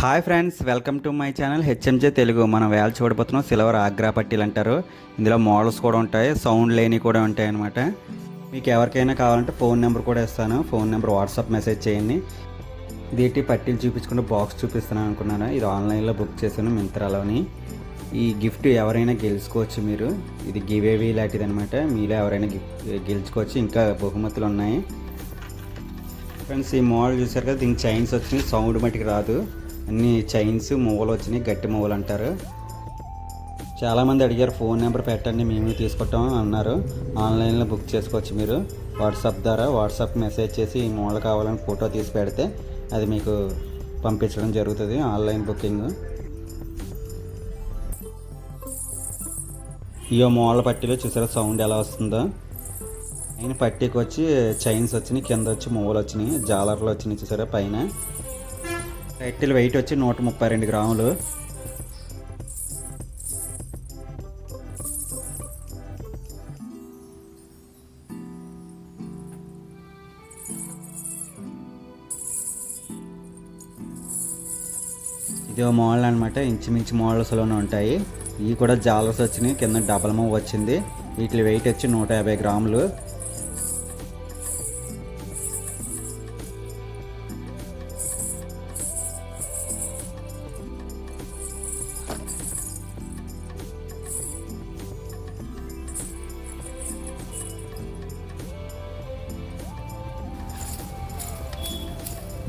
Hi friends welcome to my channel HMJ Telugu. మనం వేళ చూడబోతున్నాం సిల్వర్ ఆగ్రా పట్టీలు అంటారు. ఇందులో మోడల్స్ కూడా ఉంటాయి సౌండ్ లేని కూడా ఉంటాయి అనమాట మీకు ఎవరికైనా కావాలంటే ఫోన్ నెంబర్ కూడా ఇస్తాను. ఫోన్ నెంబర్ వాట్సాప్ మెసేజ్ చేయండి. దీటి పట్టీలు చూపించుకుంటే బాక్స్ చూపిస్తున్నాను అనుకున్నాను. ఇది ఆన్లైన్లో బుక్ చేశాను మింత్రాలోని. ఈ గిఫ్ట్ ఎవరైనా గెలుచుకోవచ్చు మీరు. ఇది గివేవీ లాంటిది అనమాట మీలో ఎవరైనా గిఫ్ట్ గెలుచుకోవచ్చు. ఇంకా బహుమతులు ఉన్నాయి. ఫ్రెండ్స్ ఈ మోడల్ చూసారు కదా దీనికి చైన్స్ వచ్చినాయి. సౌండ్ మటుకు రాదు. అన్ని చైన్స్ మువ్వలు వచ్చినాయి గట్టి మువ్వలు అంటారు. చాలామంది అడిగారు ఫోన్ నెంబర్ పెట్టండి మేము తీసుకుంటాం అన్నారు. ఆన్లైన్లో బుక్ చేసుకోవచ్చు మీరు. వాట్సాప్ ద్వారా వాట్సాప్ మెసేజ్ చేసి ఈ మోడల్ కావాలని ఫోటో తీసి పెడితే అది మీకు పంపించడం జరుగుతుంది ఆన్లైన్ బుకింగ్. ఈ మోడల్ పట్టీలో చూసారా సౌండ్ ఎలా వస్తుందో? పైన పట్టీకి వచ్చి చైన్స్ వచ్చినాయి కింద వచ్చి మూవలు వచ్చినాయి జాలర్లు వచ్చినాయి చూసారా పైన. టైటిల్ వెయిట్ వచ్చి నూట ముప్పై రెండు గ్రాములు. ఇది మోడల్ అనమాట ఇంచుమించు మోడల్స్లోనే ఉంటాయి. ఇవి కూడా జాలర్స్ వచ్చినాయి. కింద డబల్ మూవ్ వచ్చింది. వీటి వెయిట్ వచ్చి నూట యాభై గ్రాములు.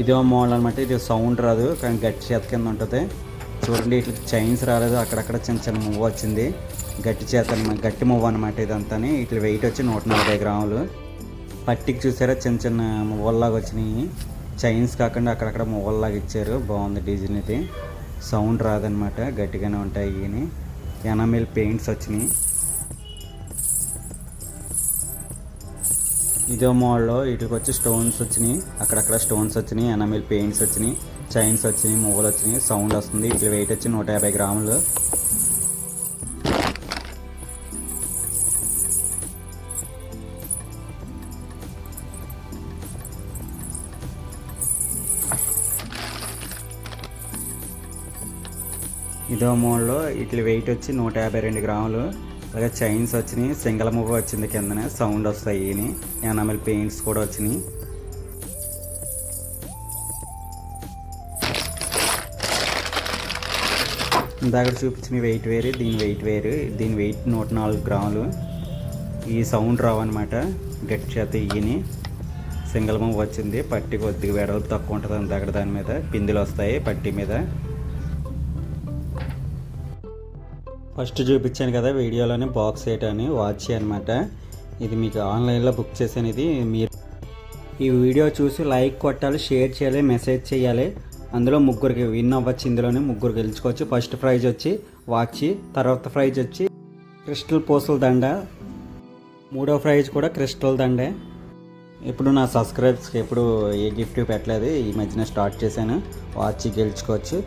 ఇది ఒక మోడల్ అనమాట ఇది సౌండ్ రాదు కానీ గట్టి చేత కింద ఉంటుంది. చూడండి ఇట్లా చైన్స్ రాలేదు. అక్కడక్కడ చిన్న చిన్న మువ్వ వచ్చింది. గట్టి చేత అనమాట గట్టి మువ్వ అనమాట ఇదంతా ఇట్లా వెయిట్ వచ్చి నూట నలభై గ్రాములు. పట్టికి చూసారా? చిన్న చిన్న మువ్వల్లాగా వచ్చినాయి. చైన్స్ కాకుండా అక్కడక్కడ మువ్వల్లాగా ఇచ్చారు. బాగుంది డిజైన్ ఇది. సౌండ్ రాదనమాట గట్టిగానే ఉంటాయి ఇవి ఎనమిల్ పెయింట్స్ వచ్చినాయి. ఇదో మోడల్లో వీటికి వచ్చి స్టోన్స్ వచ్చినాయి. అక్కడక్కడ స్టోన్స్ వచ్చినాయి ఎనమిల్ పెయింట్స్ వచ్చినాయి చైన్స్ వచ్చినాయి మువ్వలు వచ్చినాయి సౌండ్ వస్తుంది. వీటి వెయిట్ వచ్చి నూట యాభై గ్రాములు. ఇదో మోడల్లో వీటి వెయిట్ వచ్చి నూట యాభై రెండు గ్రాములు. అలాగే చైన్స్ వచ్చినాయి సింగల్ మువ్వ వచ్చింది కిందనే సౌండ్ వస్తాయి ఎనామిల్ పెయింట్స్ కూడా వచ్చినాయి. ఇందాక చూపించిన వెయిట్ వేరు దీని వెయిట్ వేరు దీని వెయిట్ నూట నాలుగు గ్రాములు. ఈ సౌండ్ రావన్నమాట గట్టి చేత ఇయ్యని సింగల్ మువ్వ వచ్చింది పట్టి కొద్దిగా వెడల్పు తక్కువ ఉంటుంది అంత దాని మీద పిందులు వస్తాయి పట్టి మీద. ఫస్ట్ చూపించాను కదా వీడియోలోనే బాక్స్ అని వాచ్ అనమాట ఇది మీకు ఆన్లైన్లో బుక్ చేసాను ఇది మీరు ఈ వీడియో చూసి లైక్ కొట్టాలి షేర్ చేయాలి మెసేజ్ చేయాలి. అందులో ముగ్గురికి విన్ అవ్వచ్చు ఇందులోనే ముగ్గురు గెలుచుకోవచ్చు. ఫస్ట్ ప్రైజ్ వచ్చి వాచ్ తర్వాత ప్రైజ్ వచ్చి క్రిస్టల్ పూసల దండ. మూడో ప్రైజ్ కూడా క్రిస్టల్ దండే. ఇప్పుడు నా సబ్స్క్రైబ్స్కి ఎప్పుడు ఏ గిఫ్ట్ పెట్టలేదు ఈ మధ్యన స్టార్ట్ చేశాను. వాచ్ గెలుచుకోవచ్చు.